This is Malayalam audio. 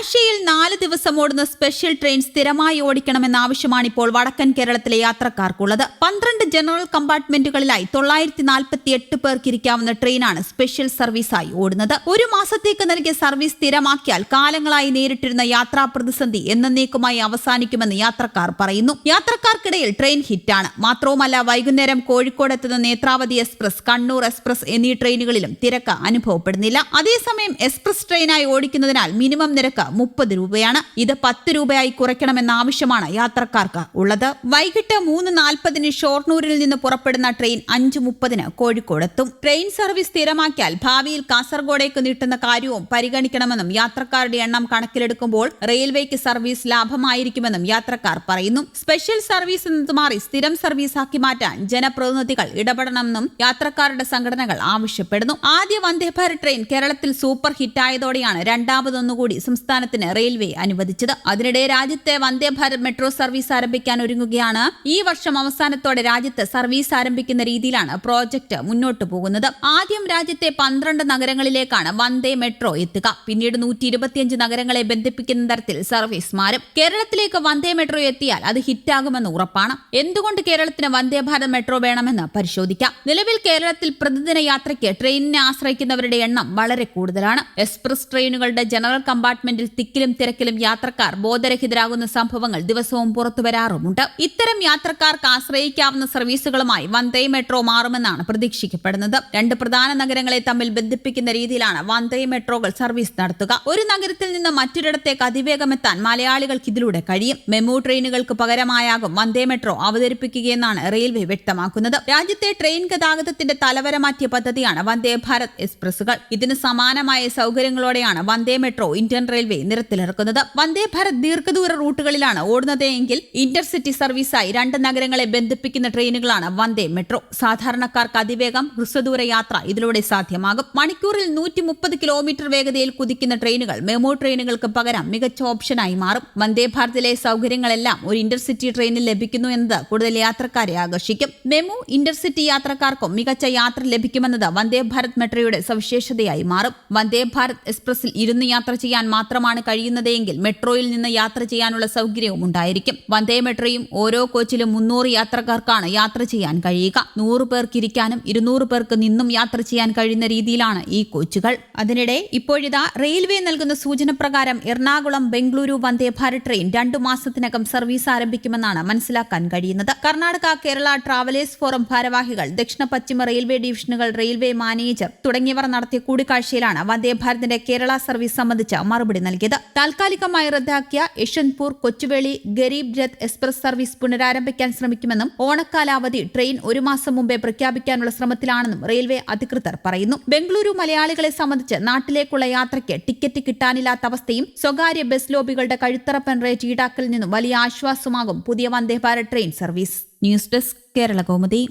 ആഴ്ചയിൽ നാല് ദിവസം ഓടുന്ന സ്പെഷ്യൽ ട്രെയിൻ സ്ഥിരമായി ഓടിക്കണമെന്ന ഇപ്പോൾ വടക്കൻ കേരളത്തിലെ യാത്രക്കാർക്കുള്ളത്. പന്ത്രണ്ട് ജനറൽ കമ്പാർട്ട്മെന്റുകളിലായി തൊള്ളായിരത്തി നാൽപ്പത്തി എട്ട് പേർക്ക് ഇരിക്കാവുന്ന ട്രെയിനാണ് സ്പെഷ്യൽ സർവീസായി ഓടുന്നത്. ഒരു മാസത്തേക്ക് നൽകിയ സർവീസ് സ്ഥിരമാക്കിയാൽ കാലങ്ങളായി നേരിട്ടിരുന്ന യാത്രാ പ്രതിസന്ധി എന്നേക്കുമായി അവസാനിക്കുമെന്ന് യാത്രക്കാർ പറയുന്നു. യാത്രക്കാർക്കിടയിൽ ട്രെയിൻ ഹിറ്റാണ്. മാത്രവുമല്ല വൈകുന്നേരം കോഴിക്കോട് എത്തുന്ന നേത്രാവതി എക്സ്പ്രസ് കണ്ണൂർ എക്സ്പ്രസ് എന്നീ ട്രെയിനുകളിലും തിരക്ക് അനുഭവപ്പെടുന്നില്ല. അതേസമയം എക്സ്പ്രസ് ട്രെയിനായി ഓടിക്കുന്നതിനാൽ മിനിമം നിരക്ക് മുപ്പത് രൂപയാണ്. ഇത് പത്ത് രൂപയായി കുറയ്ക്കണമെന്ന ആവശ്യമാണ് യാത്രക്കാർക്ക് ഉള്ളത്. വൈകിട്ട് മൂന്ന് നാൽപ്പതിന് ഷോർണൂരിൽ നിന്ന് പുറപ്പെടുന്ന ട്രെയിൻ അഞ്ച് മുപ്പതിന് കോഴിക്കോടെത്തും ട്രെയിൻ സർവീസ് സ്ഥിരമാക്കിയാൽ ഭാവിയിൽ കാസർഗോഡേക്ക് നീട്ടുന്ന കാര്യവും പരിഗണിക്കണമെന്നും യാത്രക്കാരുടെ എണ്ണം കണക്കിലെടുക്കുമ്പോൾ റെയിൽവേക്ക് സർവീസ് ലാഭമായിരിക്കുമെന്നും യാത്രക്കാർ പറയുന്നു. സ്പെഷ്യൽ സർവീസ് എന്നത് മാറി സ്ഥിരം സർവീസാക്കി മാറ്റാൻ ജനപ്രതിനിധികൾ ഇടപെടണമെന്നും യാത്രക്കാരുടെ സംഘടനകൾ ആവശ്യപ്പെടുന്നു. ആദ്യ വന്ദേഭാരത് ട്രെയിൻ കേരളത്തിൽ സൂപ്പർ ഹിറ്റായതോടെയാണ് രണ്ടാമതൊന്നുകൂടി സംസ്ഥാനത്തിന് റെയിൽവേ അനുവദിച്ചത്. അതിനിടെ രാജ്യത്തെ വന്ദേ ഭാരത് മെട്രോ സർവീസ് ആരംഭിക്കാൻ ഒരുങ്ങുകയാണ്. ഈ വർഷം അവസാനത്തോടെ രാജ്യത്ത് സർവീസ് ആരംഭിക്കുന്ന രീതിയിലാണ് പ്രോജക്ട് മുന്നോട്ട് പോകുന്നത്. ആദ്യം രാജ്യത്തെ പന്ത്രണ്ട് നഗരങ്ങളിലേക്കാണ് വന്ദേ മെട്രോ എത്തുക. പിന്നീട് നൂറ്റി ഇരുപത്തിയഞ്ച് നഗരങ്ങളെ ബന്ധിപ്പിക്കുന്ന തരത്തിൽ സർവീസ് മാറും. കേരളത്തിലേക്ക് വന്ദേ മെട്രോ എത്തിയാൽ അത് ഹിറ്റാകുമെന്ന് ഉറപ്പാണ്. എന്തുകൊണ്ട് കേരളത്തിന് വന്ദേ ഭാരത് മെട്രോ വേണമെന്ന് പരിശോധിക്കാം. നിലവിൽ കേരളത്തിൽ പ്രതിദിന യാത്രയ്ക്ക് ട്രെയിനിനെ ആശ്രയിക്കുന്നവരുടെ എണ്ണം വളരെ കൂടുതലാണ്. എക്സ്പ്രസ് ട്രെയിനുകളുടെ ജനറൽ കമ്പാർട്ട്മെന്റിൽ തിക്കിലും തിരക്കിലും യാത്രക്കാർ ബോധരഹിതരാകുന്ന സംഭവങ്ങൾ ദിവസവും പുറത്തു വരാറുമുണ്ട്. ഇത്തരം യാത്രക്കാർക്ക് ആശ്രയിക്കാവുന്ന സർവീസുകളുമായി വന്ദേ മെട്രോ മാറുമെന്നാണ് പ്രതീക്ഷിക്കപ്പെടുന്നത്. രണ്ട് പ്രധാന നഗരങ്ങളെ തമ്മിൽ ബന്ധിപ്പിക്കുന്ന രീതിയിലാണ് വന്ദേ മെട്രോകൾ സർവീസ് നടത്തുക. ഒരു നഗരത്തിൽ നിന്ന് മറ്റൊരിടത്തേക്ക് അതിവേഗമെത്താൻ മലയാളികൾക്ക് ഇതിലൂടെ കഴിയും. മെമു ട്രെയിനുകൾക്ക് പകരമായാകും വന്ദേ മെട്രോ അവതരിപ്പിക്കുകയെന്നാണ് റെയിൽവേ വ്യക്തമാക്കുന്നത്. രാജ്യത്തെ ട്രെയിൻ ഗതാഗതത്തിന്റെ തലവര മാറ്റിയ പദ്ധതിയാണ് വന്ദേ ഭാരത് എക്സ്പ്രസുകൾ ഇതിന് സമാനമായ സൗകര്യങ്ങളോടെയാണ് വന്ദേ മെട്രോ ഇന്ത്യൻ റെയിൽവേ നിരത്തിലിറക്കുന്നത്. വന്ദേ ഭാരത് ദീർഘദൂര റൂട്ടുകളിലാണ് ഓടുന്നത് എങ്കിൽ ഇന്റർസിറ്റി സർവീസായി രണ്ട് നഗരങ്ങളെ ബന്ധിപ്പിക്കുന്ന ട്രെയിനുകളാണ് വന്ദേ മെട്രോ. സാധാരണക്കാർക്ക് അതിവേഗം ഹ്രസ്വദൂര യാത്ര ഇതിലൂടെ സാധ്യമാകും. മണിക്കൂറിൽ നൂറ്റി മുപ്പത് കിലോമീറ്റർ വേഗതയിൽ കുതിക്കുന്ന ട്രെയിനുകൾ മെമോ ട്രെയിനുകൾക്ക് പകരം മികച്ച ഓപ്ഷനായി മാറും. വന്ദേ ഭാരതിലെ സൗകര്യങ്ങളെല്ലാം ഒരു ഇന്റർസിറ്റി ട്രെയിനിൽ ലഭിക്കുന്നു എന്നത് കൂടുതൽ യാത്രക്കാരെ ആകർഷിക്കും. മെമു ഇന്റർസിറ്റി യാത്രക്കാർക്കും മികച്ച യാത്ര ലഭിക്കുമെന്നത് വന്ദേ ഭാരത് മെട്രോയുടെ സവിശേഷതയായി മാറും. വന്ദേ ഭാരത് എക്സ്പ്രസിൽ ഇരുന്ന് യാത്ര ചെയ്യാൻ മാത്രമാണ് കഴിയുന്നതെങ്കിൽ മെട്രോയിൽ നിന്ന് യാത്ര ചെയ്യാനുള്ള സൗകര്യവും ഉണ്ടായിരിക്കും. വന്ദേ മെട്രോയും ഓരോ കോച്ചിലും മുന്നൂറ് യാത്രക്കാർക്കാണ് യാത്ര ചെയ്യാൻ കഴിയുക. നൂറ് പേർക്ക് ഇരിക്കാനും ഇരുന്നൂറ് പേർക്ക് നിന്നും യാത്ര ചെയ്യാൻ കഴിയുന്ന രീതിയിലാണ് ഈ കോച്ചുകൾ. അതിനിടെ ഇപ്പോഴിതാ റെയിൽവേ നൽകുന്ന സൂചന പ്രകാരം എറണാകുളം ബംഗളൂരു വന്ദേ ഭാരത് ട്രെയിൻ രണ്ടു മാസത്തിനകം സർവീസ് ആരംഭിക്കുമെന്നാണ് മനസ്സിലാക്കാൻ കഴിയുന്നത്. കർണാടക കേരള ട്രാവലേഴ്സ് ഫോറം ഭാരവാഹികൾ ദക്ഷിണ പശ്ചിമ റെയിൽവേ ഡിവിഷനുകൾ റെയിൽവേ മാനേജർ തുടങ്ങിയവർ നടത്തിയ കൂടിക്കാഴ്ചയിലാണ് വന്ദേ ഭാരതിന്റെ കേരള സർവീസ് സംബന്ധിച്ച മറുപടി നൽകിയത്. താൽക്കാലികമായി റദ്ദാക്കിയ യശ്വന്ത്പൂർ കൊച്ചുവേളി ഗരീബ് രഥ് എക്സ്പ്രസ് സർവീസ് പുനരാരംഭിക്കാൻ ശ്രമിക്കുമെന്നും ഓണക്കാലാവധി ട്രെയിൻ ഒരു മാസം മുമ്പേ പ്രഖ്യാപിക്കാനുള്ള ശ്രമത്തിലാണെന്നും റെയിൽവേ അധികൃതർ പറയുന്നു. ബംഗളൂരു മലയാളികളെ സംബന്ധിച്ച് നാട്ടിലേക്കുള്ള യാത്രയ്ക്ക് ടിക്കറ്റ് കിട്ടാനില്ലാത്ത അവസ്ഥയും സ്വകാര്യ ബസ് ലോബികളുടെ കഴുത്തറപ്പൻ റേറ്റ് ഈടാക്കലിൽ നിന്നും വലിയ ആശ്വാസമാകും പുതിയ Vande Bharat train service. News desk Kerala Kaumudi.